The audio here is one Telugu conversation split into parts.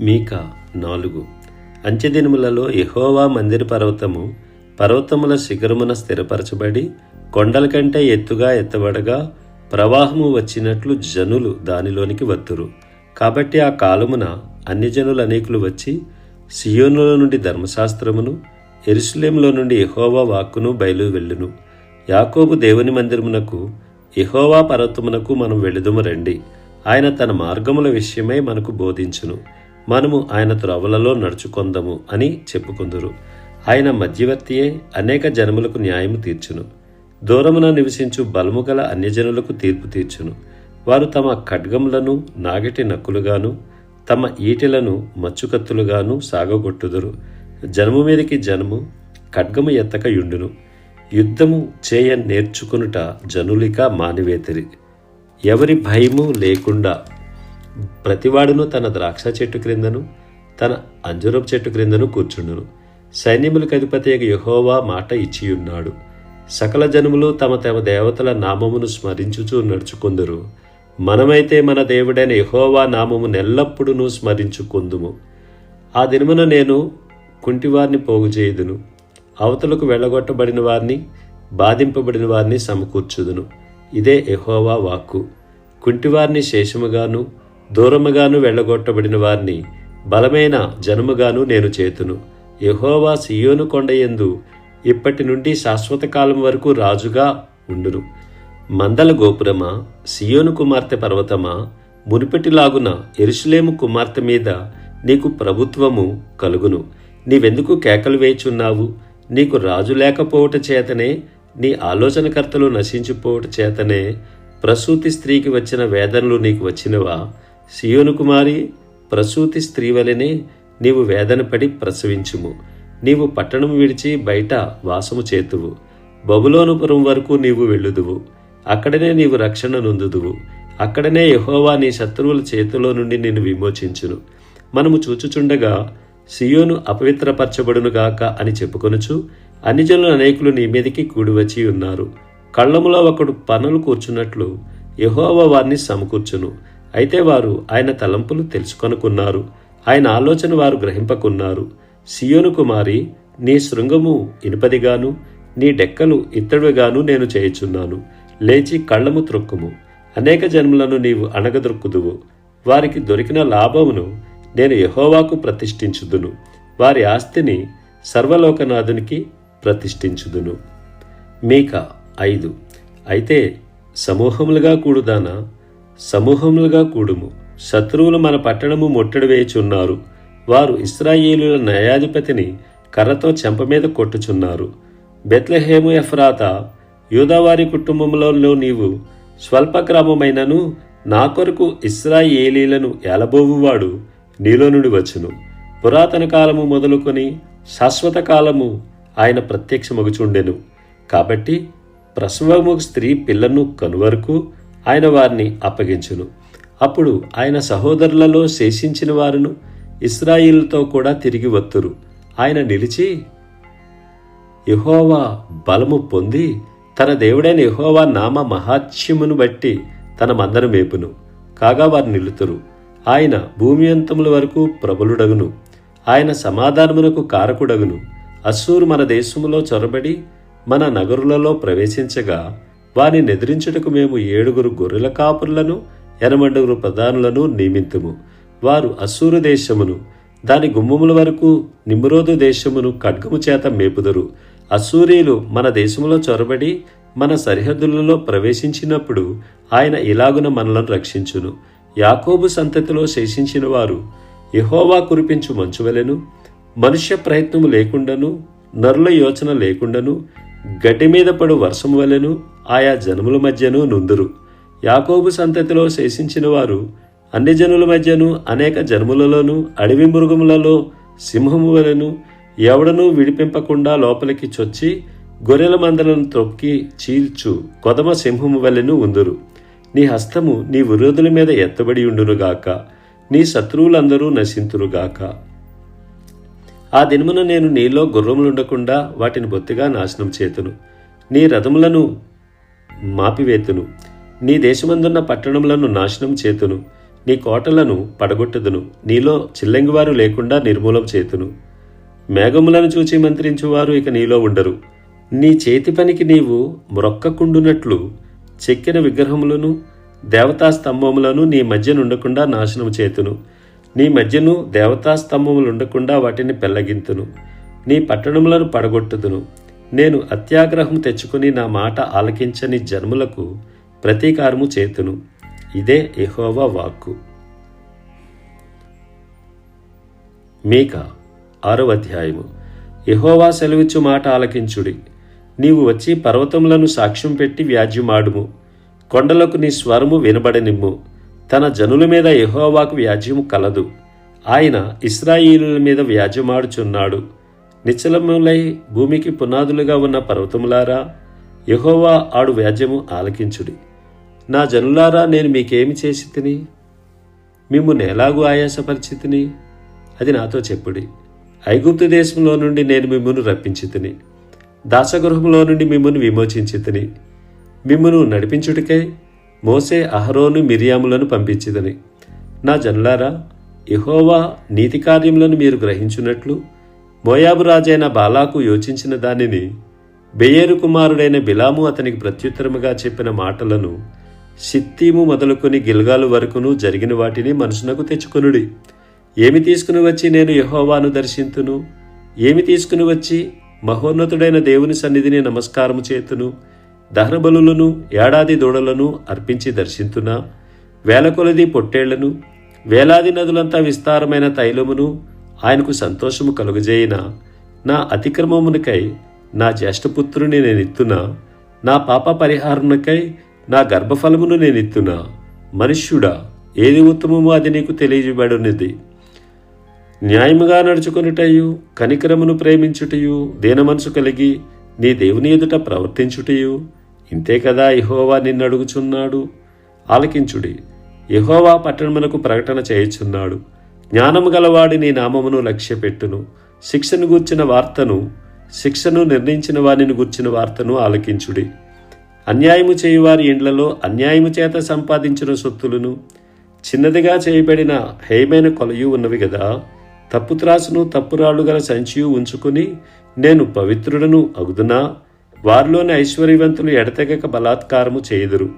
మీక నాలుగు. అంచెదినములలో యహోవా మందిర పర్వతము పర్వతముల శిఖరమున స్థిరపరచబడి కొండల కంటే ఎత్తుగా ఎత్తబడగా ప్రవాహము వచ్చినట్లు జనులు దానిలోనికి వత్తురు. కాబట్టి ఆ కాలమున అన్ని జనులు అనేకులు వచ్చి సియోనుల నుండి ధర్మశాస్త్రమును ఎరుసలేములో నుండి యహోవా వాక్కును బయలు వెళ్ళును. యాకోబు దేవుని మందిరమునకు యహోవా పర్వతమునకు మనం వెళుదుము రండి. ఆయన తన మార్గముల విషయమై మనకు బోధించును. మనము ఆయన త్రోవలలో నడుచుకొందము అని చెప్పుకుందురు. ఆయన మధ్యవర్తియే అనేక జనములకు న్యాయము తీర్చును. దూరమున నివసించు బలము గల అన్యజనులకు తీర్పు తీర్చును. వారు తమ ఖడ్గములను నాగటి నక్కులుగాను తమ ఈటెలను మచ్చుకత్తులుగాను సాగగొట్టుదురు. జనము మీదకి జనము ఖడ్గము ఎత్తక యుండును. యుద్ధము చేయ నేర్చుకునుట జనులిక మానివేతిరి. ఎవరి భయము లేకుండా ప్రతివాడును తన ద్రాక్ష చెట్టు క్రిందను తన అంజురపు చెట్టు క్రిందను కూర్చుండును. సైన్యములకు అధిపతి యహోవా మాట ఇచ్చియున్నాడు. సకల జనములు తమ తమ దేవతల నామమును స్మరించుచూ నడుచుకుందరు. మనమైతే మన దేవుడైన యహోవా నామము ఎల్లప్పుడూ స్మరించుకుందుము. ఆ దినమున నేను కుంటివారిని పోగు చేయుదును అవతలకు వెళ్ళగొట్టబడిన వారిని బాధింపబడిన వారిని సమకూర్చుదును. ఇదే యహోవా వాక్కు. కుంటివారిని శేషముగాను దూరముగాను వెళ్ళగొట్టబడిన వారిని బలమైన జనముగాను నేను చేతును. యహోవా సియోను కొండయందు ఇప్పటి నుండి శాశ్వత కాలం వరకు రాజుగా ఉండును. మందల గోపురమా సియోను కుమార్తె పర్వతమా మునిపటిలాగున ఎరుషులేము కుమార్తె మీద నీకు ప్రభుత్వము కలుగును. నీవెందుకు కేకలు వేచున్నావు నీకు రాజు లేకపోవట చేతనే నీ ఆలోచనకర్తలు నశించిపోవట చేతనే ప్రసూతి స్త్రీకి వచ్చిన వేదనలు నీకు వచ్చినవా? సియోను కుమారి ప్రసూతి స్త్రీ వలెనే నీవు వేదన పడి ప్రసవించుము. నీవు పట్టణం విడిచి బయట వాసము చేతువు. బబులోనుపురం వరకు నీవు వెళ్ళుదువు. అక్కడనే నీవు రక్షణ నొందుదువు. అక్కడనే యహోవా నీ శత్రువుల చేతిలో నుండి నిన్ను విమోచించును. మనము చూచుచుండగా సియోను అపవిత్రపరచబడునుగాక అని చెప్పుకొనుచు అన్నిజనుల అనేకులు నీ మీదకి కూడివచ్చి ఉన్నారు. కళ్ళములో ఒకడు పనులు కూర్చున్నట్లు యెహోవా వారిని సమకూర్చును. అయితే వారు ఆయన తలంపులు తెలుసుకొనుకున్నారు. ఆయన ఆలోచన వారు గ్రహింపకున్నారు. సియోను కుమారి నీ శృంగము ఇనుపదిగాను నీ డెక్కలు ఇత్తడిగాను నేను చేయుచున్నాను. లేచి కళ్ళము త్రొక్కుము. అనేక జన్మలను నీవు అణగదొక్కుదువు. వారికి దొరికిన లాభమును నేను యహోవాకు ప్రతిష్ఠించుదును. వారి ఆస్తిని సర్వలోకనాథునికి ప్రతిష్ఠించుదును. మీక ఐదు. అయితే సమూహములుగా కూడుదానా? సమూహములుగా కూడుము. శత్రువులు మన పట్టణము ముట్టడి వేయుచున్నారు. వారు ఇస్రాయేలుల న్యాయాధిపతిని కర్రతో చెంప మీద కొట్టుచున్నారు. బెత్లహేము ఎఫ్రాత యూదావారి కుటుంబంలో నీవు స్వల్పక్రమమైనను నా కొరకు ఇస్రాయేలీలను ఏలబోవువాడు నీలో నుండి వచ్చును. పురాతన కాలము మొదలుకొని శాశ్వత కాలము ఆయన ప్రత్యక్షమగుచుండెను. కాబట్టి ప్రసవము స్త్రీ పిల్లను కనువరకు ఆయన వారిని అప్పగించును. అప్పుడు ఆయన సహోదరులలో శేషించిన వారును ఇస్రాయిల్తో కూడా తిరిగి వత్తురు. ఆయన నిలిచి యహోవా బలము పొంది తన దేవుడైన యహోవా నామ మహాత్మ్యమును బట్టి తన మందను మేపును. కాగా వారు నిలుతురు. ఆయన భూమి అంతముల వరకు ప్రబలుడగును. ఆయన సమాధానమునకు కారకుడగును. అస్సూరు మన దేశములో చొరబడి మన నగరులలో ప్రవేశించగా వారిని నిద్రించుటకు మేము ఏడుగురు గొర్రెల కాపురులను ఎనమండుగురు ప్రధానులను నియమింతుము. వారు అస్సూరు దేశమును దాని గుమ్మముల వరకు నిమ్రోదు దేశమును ఖడ్గము చేత మేపుదరు. అసూరీలు మన దేశంలో చొరబడి మన సరిహద్దులలో ప్రవేశించినప్పుడు ఆయన ఇలాగున మనలను రక్షించును. యాకోబు సంతతిలో శేషించిన వారు యహోవా కురిపించు మంచువలెను మనుష్య ప్రయత్నము లేకుండాను నరుల యోచన లేకుండాను గడ్డి మీద పడు వర్షం వలెను ఆయా జనముల మధ్యను నుందురు. యాకోబు సంతతిలో శేషించిన వారు అన్ని జనుల మధ్యను అనేక జన్ములలోనూ అడవి మృగములలో సింహము వలెను ఎవడనూ విడిపింపకుండా లోపలికి చొచ్చి గొర్రెల మందలను తొక్కి చీల్చు కొదమ సింహము వలెను ఉందురు. నీ హస్తము నీ విరోధుల మీద ఎత్తబడి ఉండునుగాక నీ శత్రువులందరూ నశింతురుగాక ఆ దినమున నేను నీలో గుర్రములుండకుండా వాటిని బొత్తిగా నాశనం చేతును. నీ రథములను మాపివేతును. నీ దేశమందున్న పట్టణములను నాశనం చేతును. నీ కోటలను పడగొట్టుదును. నీలో చిల్లంగివారు లేకుండా నిర్మూలం చేతును. మేఘములను చూచి మంత్రించువారు ఇక నీలో ఉండరు. నీ చేతి పనికి నీవు మ్రొక్కకుండునట్లు చెక్కిన విగ్రహములను దేవతా స్తంభములను నీ మధ్యనుండకుండా నాశనం చేతును. నీ మధ్యను దేవతా స్తంభములు ఉండకుండా వాటిని పెళ్ళగింతును నీ పట్టణములను పడగొట్టుదును. నేను అత్యాగ్రహం తెచ్చుకుని నా మాట ఆలకించని జన్ములకు ప్రతీకారము చేతును. ఇదే ఎహోవా వాక్కు. మీక ఆరో అధ్యాయము. ఎహోవా సెలవిచ్చు మాట ఆలకించుడి. నీవు వచ్చి పర్వతములను సాక్ష్యం పెట్టి వ్యాజ్యమాడుము. కొండలకు నీ స్వరము వినబడనిమ్ము. తన జనుల మీద ఎహోవాకు వ్యాజ్యము కలదు. ఆయన ఇస్రాయిలుల మీద వ్యాజ్యమాడుచున్నాడు. నిశ్చలములై భూమికి పునాదులుగా ఉన్న పర్వతములారా యహోవా ఆడు వ్యాజ్యము ఆలకించుడి. నా జనులారా నేను మీకేమి చేసి తిని మిమ్మును ఎలాగూ ఆయాసపరిచితిని? అది నాతో చెప్పుడి. ఐగుప్తు దేశంలో నుండి నేను మిమ్మల్ని రప్పించి తిని దాసగృహంలో నుండి మిమ్మల్ని విమోచించి తిని మిమ్మను నడిపించుటికై మోసే అహరోను మిరియాములను పంపించిదని నా జనులారా ఇహోవా నీతి కార్యములను మీరు గ్రహించున్నట్లు మోయాబు రాజైన బాలాకు యోచించిన దానిని బెయేరు కుమారుడైన బిలాము అతనికి ప్రత్యుత్తరముగా చెప్పిన మాటలను సిత్తీము మొదలుకొని గిల్గాలు వరకును జరిగిన వాటిని మనసునకు తెచ్చుకొనుడి. ఏమి తీసుకుని వచ్చి నేను యహోవాను దర్శింతును? ఏమి తీసుకుని వచ్చి మహోన్నతుడైన దేవుని సన్నిధిని నమస్కారము చేతును? దహనబలులను ఏడాది దూడలను అర్పించి దర్శింతునా? వేల కొలది పొట్టేళ్ళను? వేలాది నదులంతా విస్తారమైన తైలమును? ఆయనకు సంతోషము కలుగజేయిన నా అతిక్రమమునకై నా జ్యేష్ఠపుత్రుని నేనిత్తునా నా పాప పరిహారమునకై నా గర్భఫలమును నేనిత్తునా? మనుష్యుడా ఏది ఉత్తమమో అది నీకు తెలియజేయబడినది. న్యాయముగా నడుచుకొనుటయు కనికరమును ప్రేమించుటయు దీనమనసు కలిగి నీ దేవుని ఎదుట ప్రవర్తించుటయు ఇంతే కదా ఇహోవా నిన్ను అడుగుచున్నాడు ఆలకించుడి యహోవా పట్టణమునకు ప్రకటన చేయుచున్నాడు. జ్ఞానము గలవాడి నీ నామమును లక్ష్యపెట్టును. శిక్షను గూర్చిన వార్తను శిక్షను నిర్ణయించిన వారిని గూర్చిన వార్తను ఆలకించుడి. అన్యాయము చేయువారి ఇండ్లలో అన్యాయము చేత సంపాదించిన సొత్తులను చిన్నదిగా చేయబడిన హేమైన కొలయు ఉన్నవి కదా తప్పు త్రాసును తప్పురాళ్ళు గల సంచియు ఉంచుకుని నేను పవిత్రుడను అగుదునా? వారిలోని ఐశ్వర్యవంతులు ఎడతెగక బలాత్కారము చేయుదురు.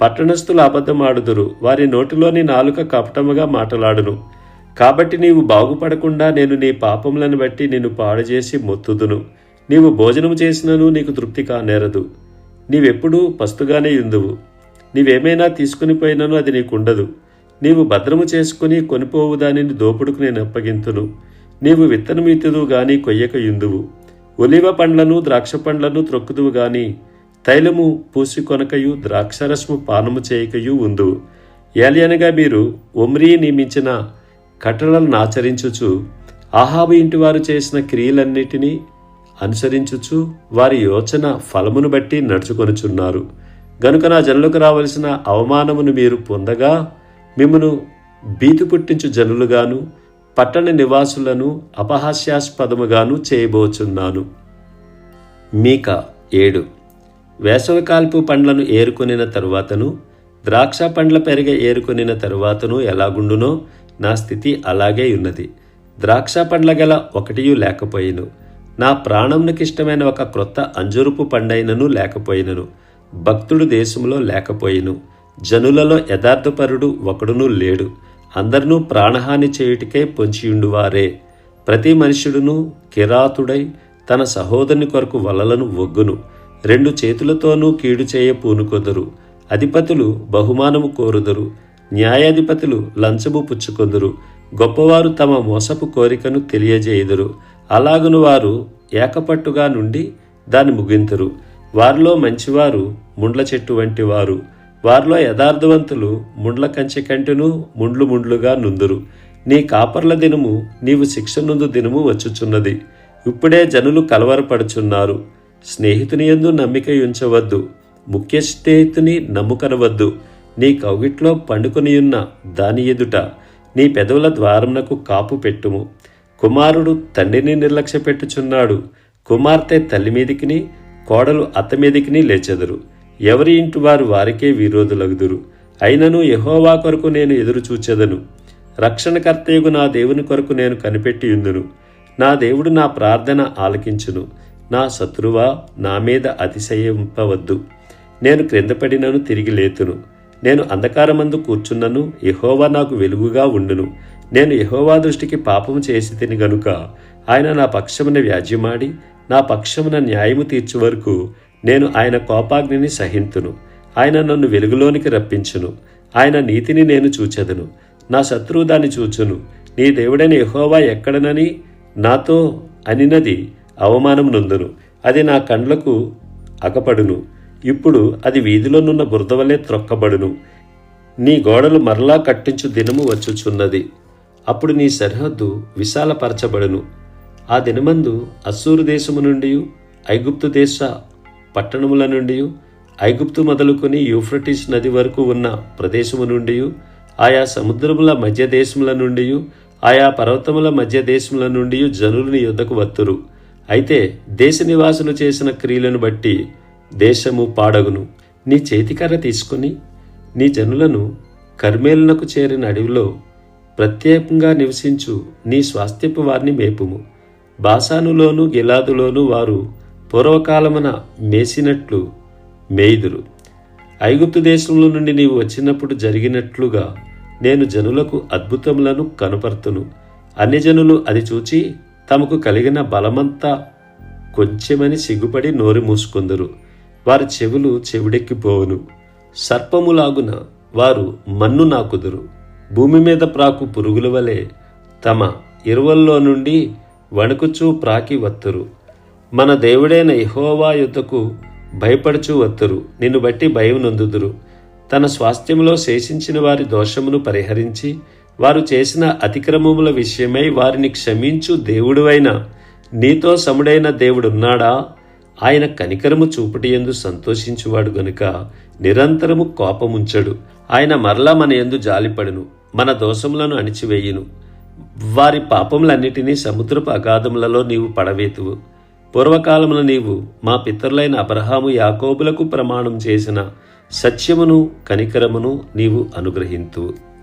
పట్టణస్థులు అబద్ధమాడుదురు. వారి నోటిలోని నాలుక కపటముగా మాటలాడును. కాబట్టి నీవు బాగుపడకుండా నేను నీ పాపములను బట్టి నిన్ను పాడుచేసి మొత్తుదును. నీవు భోజనము చేసినను నీకు తృప్తి కానేరదు. నీవెప్పుడూ పస్తుగానే ఉందువు నీవేమైనా తీసుకుని పోయినను అది నీకుండదు. నీవు భద్రము చేసుకుని కొనిపోవు దానిని దోపుడుకు నేను అప్పగింతును. నీవు విత్తనమిత్తుదు గాని కొయ్యక యుందువు ఒలివ పండ్లను ద్రాక్ష పండ్లను త్రొక్కుదువు గాని తైలము పూసి కొనకయు ద్రాక్షరసము పానము చేయకయు ఉందువు ఏలియనగా మీరు ఒమ్రీ నియమించిన కట్టడలను ఆచరించుచు ఆహాబు ఇంటి వారు చేసిన క్రియలన్నిటినీ అనుసరించుచు వారి యోచన ఫలమును బట్టి నడుచుకొనుచున్నారు. గనుక నా జనులకు రావలసిన అవమానమును మీరు పొందగా మిమ్మను భీతి పుట్టించు జనులుగాను పట్టణ నివాసులను అపహాస్యాస్పదముగాను చేయబోచున్నాను. మీక ఏడు. వేసవికాల్పు పండ్లను ఏరుకొనిన తరువాతను ద్రాక్ష పండ్ల పెరిగ ఏరుకొనిన తరువాతను ఎలాగుండునో నా స్థితి అలాగే ఉన్నది. ద్రాక్ష పండ్ల గల ఒకటియు లేకపోయిను నా ప్రాణంనకిష్టమైన ఒక క్రొత్త అంజురుపు పండైనను లేకపోయినను. భక్తుడు దేశంలో లేకపోయిను. జనులలో యథార్థపరుడు ఒకడునూ లేడు. అందరినూ ప్రాణహాని చేయుటికే పొంచియుండువారే. ప్రతి మనుషుడును కిరాతుడై తన సహోదరుని కొరకు వలలను ఒగ్గును రెండు చేతులతోనూ కీడు చేయ పూనుకొదరు అధిపతులు బహుమానము కోరుదరు. న్యాయాధిపతులు లంచము పుచ్చుకొందురు. గొప్పవారు తమ మోసపు కోరికను తెలియజేయుదురు. అలాగును వారు ఏకపట్టుగా నుండి దాన్ని ముగింతురు. వారిలో మంచివారు ముండ్ల చెట్టు వంటి వారు. వారిలో యథార్థవంతులు ముండ్ల కంచె కంటెను ముండ్లు ముండ్లుగా నుందురు. నీ కాపర్ల దినము నీవు శిక్ష నుందు దినము వచ్చుచున్నది. ఇప్పుడే జనులు కలవరపడుచున్నారు. స్నేహితుని యందు నమ్మిక ఉంచవద్దు ముఖ్య స్నేహితుని నమ్ముకనవద్దు. నీ కౌగిట్లో పండుకొనియున్న దాని ఎదుట నీ పెదవుల ద్వారమునకు కాపు పెట్టుము. కుమారుడు తండ్రిని నిర్లక్ష్య పెట్టుచున్నాడు కుమార్తె తల్లి మీదికిని కోడలు అత్త మీదికిని లేచెదరు. ఎవరి ఇంటి వారు వారికే విరోధులగుదురు. అయినను యహోవా కొరకు నేను ఎదురు చూచెదను రక్షణకర్తయగు నా దేవుని కొరకు నేను కనిపెట్టి ఉందును నా దేవుడు నా ప్రార్థన ఆలకించును. నా శత్రువా నా మీద అతిశయింపవద్దు. నేను క్రిందపడినను తిరిగి లేతును. నేను అంధకారమందు కూర్చున్నను యహోవా నాకు వెలుగుగా ఉండును. నేను యహోవా దృష్టికి పాపము చేసి తిని గనుక ఆయన నా పక్షమున వ్యాజ్యమాడి నా పక్షమున న్యాయము తీర్చు వరకు నేను ఆయన కోపాగ్నిని సహింతును. ఆయన నన్ను వెలుగులోనికి రప్పించును. ఆయన నీతిని నేను చూచెదను. నా శత్రువు దాన్ని చూచును. నీ దేవుడైన యహోవా ఎక్కడనని నాతో అనినది అవమానం నొందును. అది నా కండ్లకు అగపడును. ఇప్పుడు అది వీధిలోనున్న బురదవలే త్రొక్కబడును. నీ గోడలు మరలా కట్టించు దినము వచ్చుచున్నది. అప్పుడు నీ సరిహద్దు విశాలపరచబడును. ఆ దినమందు అస్సూరు దేశము నుండి ఐగుప్తు దేశ పట్టణముల నుండి ఐగుప్తు మొదలుకొని యూఫ్రటిస్ నది వరకు ఉన్న ప్రదేశము నుండి ఆయా సముద్రముల మధ్య దేశముల నుండి ఆయా పర్వతముల మధ్య దేశముల నుండి జనులని యుద్ధకు వత్తురు. అయితే దేశ నివాసులు చేసిన క్రియలను బట్టి దేశము పాడగును. నీ చేతికర్ర తీసుకుని నీ జనులను కర్మేలనకు చేరిన అడవిలో ప్రత్యేకంగా నివసించు నీ స్వాస్థ్యపు వారిని మేపుము. బాసానులోను గిలాదులోను వారు పూర్వకాలమున మేసినట్లు మేయుదురు. ఐగుప్తు దేశంలో నుండి నీవు వచ్చినప్పుడు జరిగినట్లుగా నేను జనులకు అద్భుతములను కనపరుతును. అన్ని జనులు అది చూచి తమకు కలిగిన బలమంతా కొంచెమని సిగ్గుపడి నోరు మూసుకుందరు. వారి చెవులు చెవిడెక్కిపోవును. సర్పములాగున వారు మన్ను నాకుదురు. భూమి మీద ప్రాకు పురుగుల వలె తమ ఇరువల్లో నుండి వణుకుచూ ప్రాకి వత్తురు. మన దేవుడైన యహోవా యుద్ధకు భయపడుచు వత్తురు. నిన్ను బట్టి భయం నొందుదురు. తన స్వాస్థ్యములో శేషించిన వారి దోషమును పరిహరించి వారు చేసిన అతిక్రమముల విషయమై వారిని క్షమించు దేవుడువైన నీతో సముడైన దేవుడున్నాడా? ఆయన కనికరము చూపుటి ఎందు సంతోషించువాడు గనుక నిరంతరము కోపముంచడు. ఆయన మరలా మన ఎందు జాలిపడును మన దోషములను అణిచివేయును. వారి పాపములన్నిటినీ సముద్రపు అగాధములలో నీవు పడవేతువు. పూర్వకాలమున నీవు మా పితరులైన అబ్రహాము యాకోబులకు ప్రమాణం చేసిన సత్యమును కనికరమును నీవు అనుగ్రహింతువు.